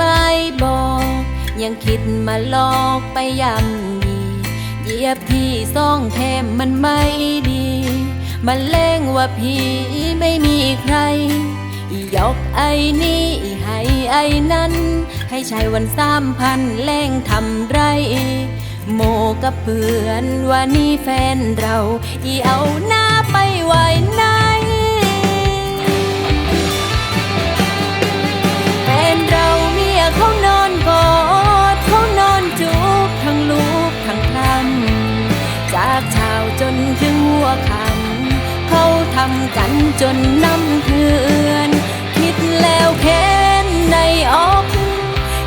ม่บอก ยังคิดมาหลอกไปยำดีเหยียบที่ซ่องแถมมันไม่ดี มันเล่งว่าพี่ไม่มีใคร ยกไอ้นี่ให้ไอ้นั้น ให้ใช้วันสามพันแรงทำไร โมกับเพื่อนว่านี่แฟนเรา อีเอาหน้าไปไว้หนแทำกันจนน้ำเถือนคิดแล้วแค้นในอก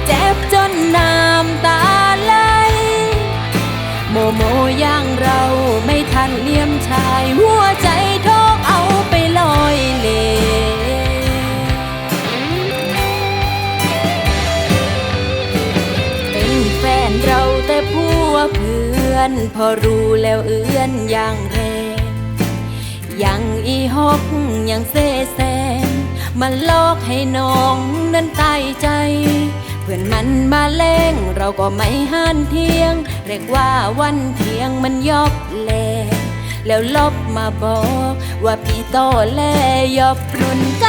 เจ็บจนน้ำตาไหลโมโมอย่างเราไม่ทันเลี่ยมชายหัวใจทอกเอาไปลอยเลเป็นแฟนเราแต่ผัวเพื่อน พอรู้แล้วเอื้อนอย่างแรง ยังอีฮอกยังเซแซงมันลอกให้น้องนั้นตายใจ เพื่อนมันมาเล้งเราก็ไม่ห้านเที่ยง เรียกว่าวันเที่ยงมันยอบแลแล้วลบมาบอก ว่าพี่โตแลยอบรุนกัน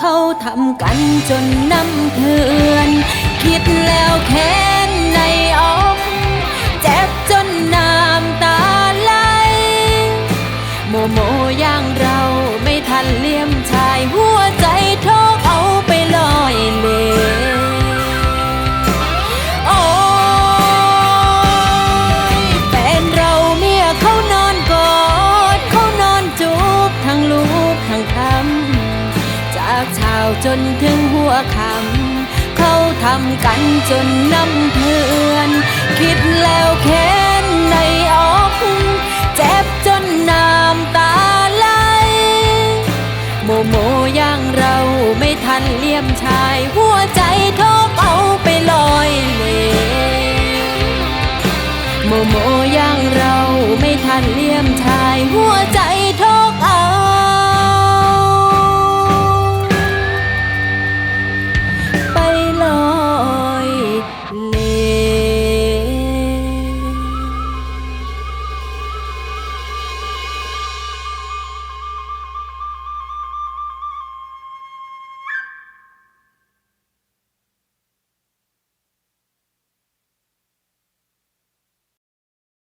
เขาทำกันจนน้ำเทือน คิดแล้วแค้นในากเช้าจนถึงหัวคำเขาทำกันจนน้ำเถือน คิดแล้วแค้นในอกเจ็บจนน้ำตาไหลโมโมอย่างเราไม่ทันเลี่ยมชาย หัวใจทอกเอาไปลอยเลโมโมอย่างเราไม่ทันเลี่ยมชายหัวใจ